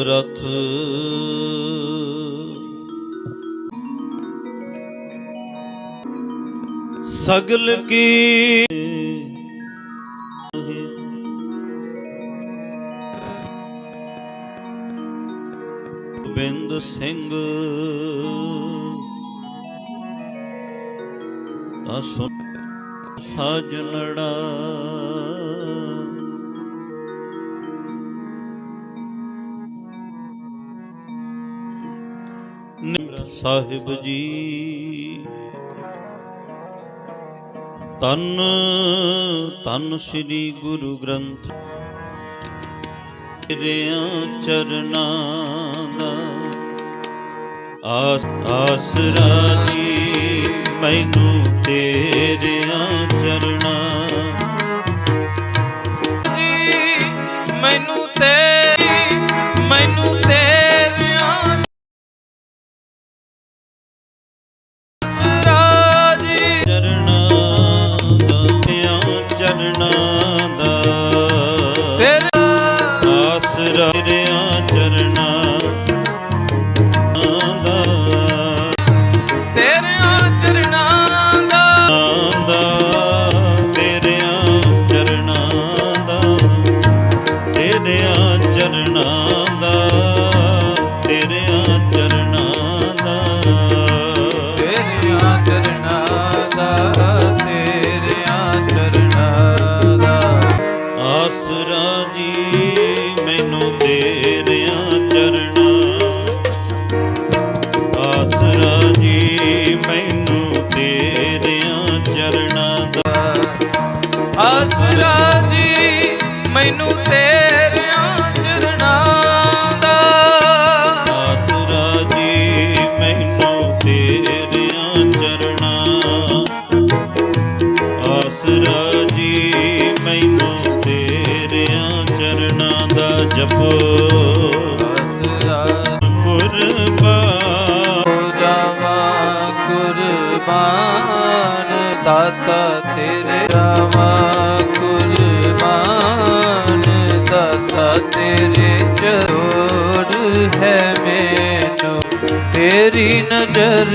ਰਥ। ਸਗਲ ਕੀ ਬਿੰਦ ਸਿੰਘ ਤਾਂ ਸੁਣ ਸਾਜਣੜਾ ਨਿਮਰ ਸਾਹਿਬ ਜੀ ਤਨ ਤਨ ਸ੍ਰੀ ਗੁਰੂ ਗ੍ਰੰਥ ਤੇਰਿਆਂ ਚਰਨਾਂ ਦਾ ਆਸ ਆਸਰਾ ਜੀ, ਮੈਨੂੰ ਤੇਰਿਆਂ ਜਪੋ। ਆਸਰਾ ਕੁਰਬਾਨ ਹੋ ਜਾਵਾਂ ਕੁਰਬਾਨ ਦਾਤਾ ਤੇਰੇ ਜਾਵਾਂ ਕੁਰਬਾਨ ਦਾਤਾ ਤੇਰੇ ਚਰੋੜ ਹੈ ਮੈਨੂੰ ਤੇਰੀ ਨਜ਼ਰ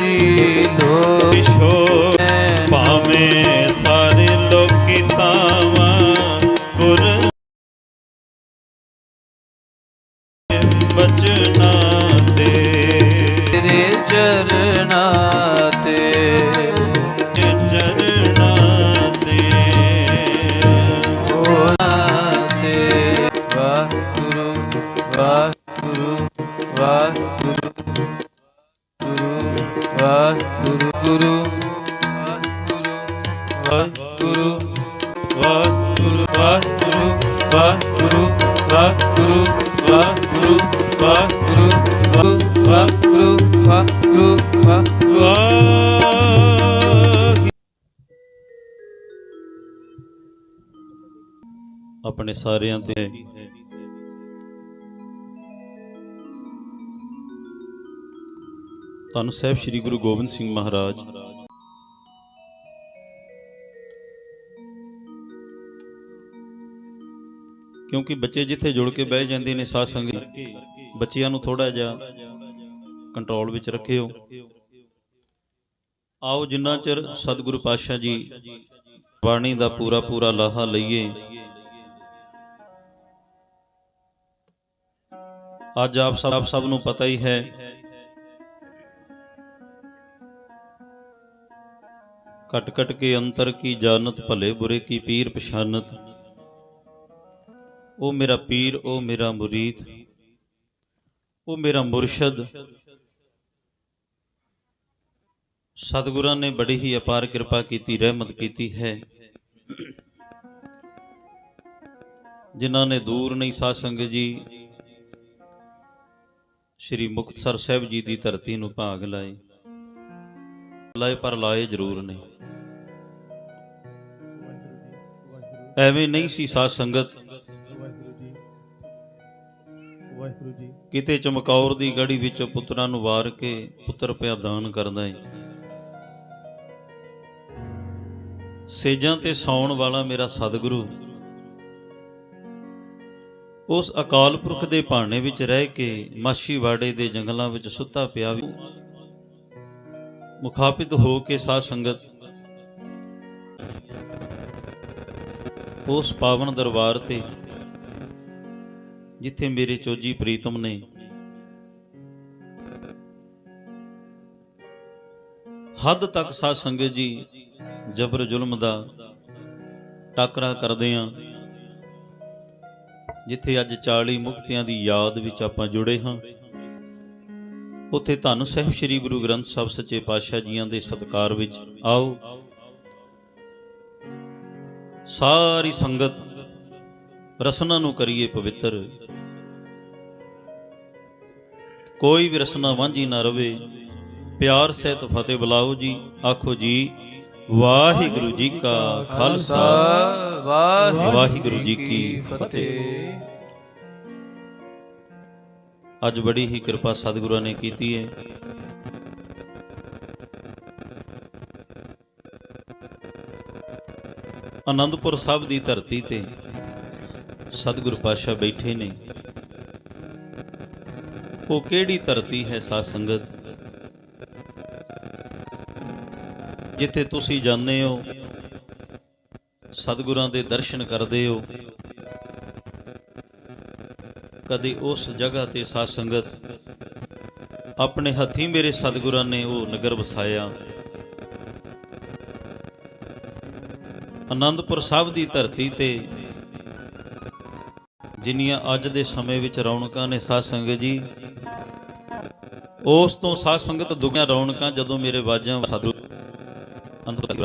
ਦੀ ਲੋ ਵਿਸ਼ੋ ਭਾਵੇਂ ਸਾਰੇ ਵਾਹਿਗੁਰੂ ਵਾਹਿਗੁਰੂ ਵਾਹਿਗੁਰੂ ਵਾਹਿਗੁਰੂ ਵਾਹਿਗੁਰੂ ਵਾਹਿਗੁਰੂ ਵਾਹਿਗੁਰੂ ਵਾਹਿਗੁਰੂ ਵਾਹਿਗੁਰੂ ਵਾਹਿਗੁਰੂ। ਆਪਣੇ ਸਾਰਿਆਂ ਤੇ ਤੁਹਾਨੂੰ ਸਾਹਿਬ ਸ੍ਰੀ ਗੁਰੂ ਗੋਬਿੰਦ ਸਿੰਘ ਮਹਾਰਾਜ। ਕਿਉਂਕਿ ਬੱਚੇ ਜਿੱਥੇ ਜੁੜ ਕੇ ਬਹਿ ਜਾਂਦੇ ਨੇ ਸਾਧ ਸੰਗਤ ਬੱਚਿਆਂ ਨੂੰ ਥੋੜਾ ਜਿਹਾ ਕੰਟਰੋਲ ਵਿੱਚ ਰੱਖਿਓ। ਆਓ ਜਿੰਨਾ ਚਿਰ ਸਤਿਗੁਰੂ ਪਾਤਸ਼ਾਹ ਜੀ ਬਾਣੀ ਦਾ ਪੂਰਾ ਪੂਰਾ ਲਾਹਾ ਲਈਏ। ਅੱਜ ਆਪ ਸਭ ਸਭ ਨੂੰ ਪਤਾ ਹੀ ਹੈ ਕਟ ਕਟ ਕੇ ਅੰਤਰ ਕੀ ਜਾਣਤ, ਭਲੇ ਬੁਰੇ ਕੀ ਪੀਰ ਪਛਾਨਤ। ਉਹ ਮੇਰਾ ਪੀਰ, ਉਹ ਮੇਰਾ ਮੁਰੀਦ, ਉਹ ਮੇਰਾ ਮੁਰਸ਼ਦ। ਸਤਿਗੁਰਾਂ ਨੇ ਬੜੀ ਹੀ ਅਪਾਰ ਕਿਰਪਾ ਕੀਤੀ, ਰਹਿਮਤ ਕੀਤੀ ਹੈ। ਜਿਨ੍ਹਾਂ ਨੇ ਦੂਰ ਨਹੀਂ ਸਾਧ ਸੰਗਤ ਜੀ, ਸ੍ਰੀ ਮੁਕਤਸਰ ਸਾਹਿਬ ਜੀ ਦੀ ਧਰਤੀ ਨੂੰ ਭਾਗ ਲਾਏ। ਲਾਏ ਪਰ ਲਾਏ ਜ਼ਰੂਰ ਨੇ ਐਵੇਂ ਨਹੀਂ ਸੀ ਸਾਧ ਸੰਗਤ ਕਿਤੇ ਚਮਕੌਰ ਦੀ ਗੜੀ ਵਿੱਚੋਂ ਪੁੱਤਰਾਂ ਨੂੰ ਵਾਰ ਕੇ ਪੁੱਤਰ ਪਿਆ ਦਾਨ ਕਰਦਾ ਏ। ਸੇਜਾਂ ਤੇ ਸੌਣ ਵਾਲਾ ਮੇਰਾ ਸਤਿਗੁਰੂ, ਉਸ ਅਕਾਲ ਪੁਰਖ ਦੇ ਭਾਣੇ ਵਿੱਚ ਰਹਿ ਕੇ ਮਾਛੀਵਾੜੇ ਦੇ ਜੰਗਲਾਂ ਵਿੱਚ ਸੁੱਤਾ ਪਿਆ ਵੀ ਮੁਖਾਪਿਤ ਹੋ ਕੇ ਸਾਧ ਸੰਗਤ ਉਸ ਪਾਵਨ ਦਰਬਾਰ ਤੇ ਜਿੱਥੇ ਮੇਰੇ ਚੋਜੀ ਪ੍ਰੀਤਮ ਨੇ ਹੱਦ ਤੱਕ ਸਾਧ ਸੰਗਤ ਜੀ ਜਬਰ ਜ਼ੁਲਮ ਦਾ ਟਾਕਰਾ ਕਰਦੇ ਆਂ ਜਿੱਥੇ ਅੱਜ 40 ਮੁਕਤਿਆਂ ਦੀ ਯਾਦ ਵਿੱਚ ਆਪਾਂ ਜੁੜੇ ਹਾਂ। ਉੱਥੇ ਧੰਨ ਸਾਹਿਬ ਸ੍ਰੀ ਗੁਰੂ ਗ੍ਰੰਥ ਸਾਹਿਬ ਸੱਚੇ ਪਾਤਸ਼ਾਹ ਜੀਆਂ ਦੇ ਸਤਕਾਰ ਵਿੱਚ ਆਓ। ਸਾਰੀ ਸੰਗਤ ਰਸਨਾ ਨੂੰ ਕਰੀਏ ਪਵਿੱਤਰ। ਕੋਈ ਵੀ ਰਸਨਾ ਵਾਂਝੀ ਨਾ ਰਵੇ। ਪਿਆਰ ਸਹਿਤ ਫਤਿਹ ਬੁਲਾਓ ਜੀ। ਆਖੋ ਜੀ, ਵਾਹਿਗੁਰੂ ਜੀ ਕਾ ਖਾਲਸਾ। ਵਾਹਿਗੁਰੂ ਜੀ ਕੀ ਫਤਿਹ। ਅੱਜ ਬੜੀ ਹੀ ਕਿਰਪਾ ਸਤਿਗੁਰਾਂ ਨੇ ਕੀਤੀ ਹੈ ਆਨੰਦਪੁਰ ਸਾਹਿਬ ਦੀ ਧਰਤੀ ਤੇ ਸਤਿਗੁਰ ਪਾਤਸ਼ਾਹ ਬੈਠੇ ਨੇ। ਉਹ ਕਿਹੜੀ ਧਰਤੀ ਹੈ ਸਾਧ ਸੰਗਤ? ਜਿੱਥੇ ਤੁਸੀਂ ਜਾਂਦੇ ਹੋ, ਸਤਿਗੁਰਾਂ ਦੇ ਦਰਸ਼ਨ ਕਰਦੇ ਹੋ, ਕਦੇ ਉਸ ਜਗ੍ਹਾ ਤੇ ਸਾਧ ਸੰਗਤ ਆਪਣੇ ਹੱਥੀਂ ਮੇਰੇ ਸਤਿਗੁਰਾਂ ਨੇ ਉਹ ਨਗਰ ਵਸਾਇਆ। ਆਨੰਦਪੁਰ ਸਾਹਿਬ ਦੀ ਧਰਤੀ ਤੇ ਜਿੰਨੀਆਂ ਅੱਜ ਦੇ ਸਮੇਂ ਵਿੱਚ ਰੌਣਕਾਂ ਨੇ ਸਾਧ ਸੰਗਤ ਜੀ, ਉਸ ਤੋਂ ਸਾਧ ਸੰਗਤ ਦੁਗੀਆਂ ਰੌਣਕਾਂ ਜਦੋਂ ਮੇਰੇ ਬਾਜਾਂ ਸਾਧੂ ਅੰਦਰ ਤੱਕ